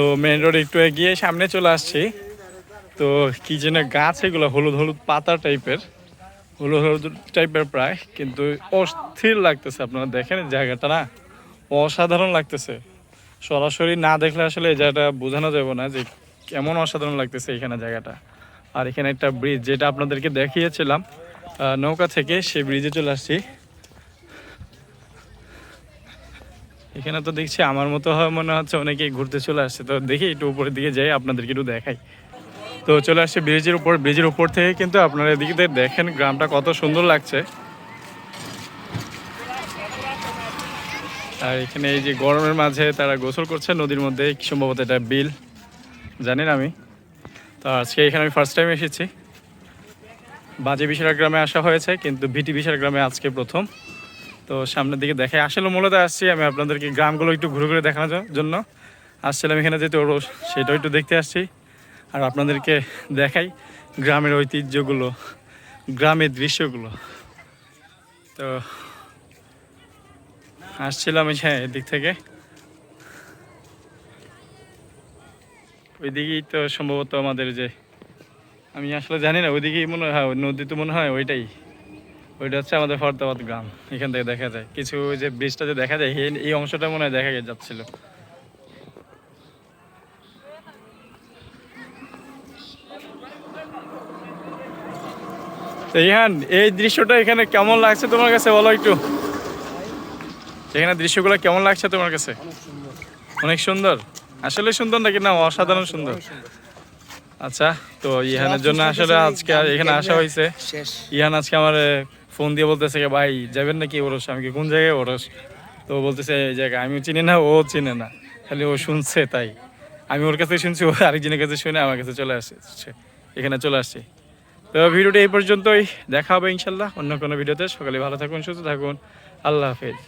তো main road একটু এগিয়ে সামনে চলে আসছি। তো কি যেন গাছ এগুলো, হলুদ হলুদ পাতা টাইপের হলুদ হলুদ টাইপের প্রায়, কিন্তু অস্থির লাগতেছে আপনারা দেখেন জায়গাটা না? অসাধারণ লাগতেছে। সরাসরি না দেখলে আসলে এই জায়গাটা বোঝানো যাবে না যে কেমন অসাধারণ লাগতেছে এখানে জায়গাটা। আর এখানে একটা ব্রিজ যেটা আপনাদেরকে দেখিয়েছিলাম নৌকা থেকে সেই ব্রিজে চলে আসছি। এখানে তো দেখছি আমার মতো মনে হচ্ছে অনেকেই ঘুরতে চলে আসছে। তো দেখি একটু উপরের দিকে যাই, আপনাদেরকে একটু দেখাই। তো চলে আসছে ব্রিজের উপর ব্রিজের উপর থেকে কিন্তু আপনারা এদিকে দেখেন গ্রামটা কত সুন্দর লাগছে। আর এখানে এই যে গরমের মাঝে তারা গোসল করছে, নদীর মধ্যে সম্ভবত এটা বিল, জানি না আমি। তো আজকে এখানে আমি ফার্স্ট টাইম এসেছি। বাজে বিশাল গ্রামে আসা হয়েছে, কিন্তু ভিটি বিশাল গ্রামে আজকে প্রথম। তো সামনের দিকে দেখে আসলে মূলত আসছি আমি আপনাদেরকে গ্রামগুলো একটু ঘুরে ঘুরে দেখানোর জন্য। আসছিলাম এখানে যেতে ওর সেটাও একটু দেখতে আসছি। আর আপনাদেরকে দেখাই গ্রামের ঐতিহ্যগুলো, গ্রামের দৃশ্যগুলো। তো আসছিলাম হ্যাঁ এদিক থেকে। ওইদিকেই তো সম্ভবত আমাদের যে আমি আসলে জানি না, ওইদিকেই মনে হয় নদী তো মনে হয় ওইটাই। ওইটা হচ্ছে আমাদের ফরদাবাদ গ্রাম এখান থেকে দেখা যায়। কিছু ওই যে ব্রিজটা যে দেখা যায় এই- অংশটা মনে হয় দেখা যাচ্ছিল। এই দৃশ্যটা এখানে কেমন লাগছে তোমার কাছে? বলো একটু। এখানে দৃশ্যগুলো কেমন লাগছে তোমার কাছে? অনেক সুন্দর। আসলে সুন্দর নাকি? না অসাধারণ সুন্দর। আচ্ছা তো ইহানের জন্য আসলে আজকে এখানে আসা হয়েছে। ইহান আজকে আমার ফোন দিয়ে বলতেছে ভাই, যাবেন নাকি ওরস? আমি কি কোন জায়গায় ওরস? তো বলতেছে, এই জায়গায় আমিও চিনি না, ও চিনে না। খালি ও শুনছে তাই। আমি ওর কাছে শুনছি, ও আরেকজনের কাছে শুনে আমার কাছে চলে আসছে, এখানে চলে আসছে। তো ভিডিওটি এই পর্যন্তই। দেখা হবে ইনশাল্লাহ অন্য কোনো ভিডিওতে। সকালে ভালো থাকুন, সুস্থ থাকুন। আল্লাহ হাফেজ।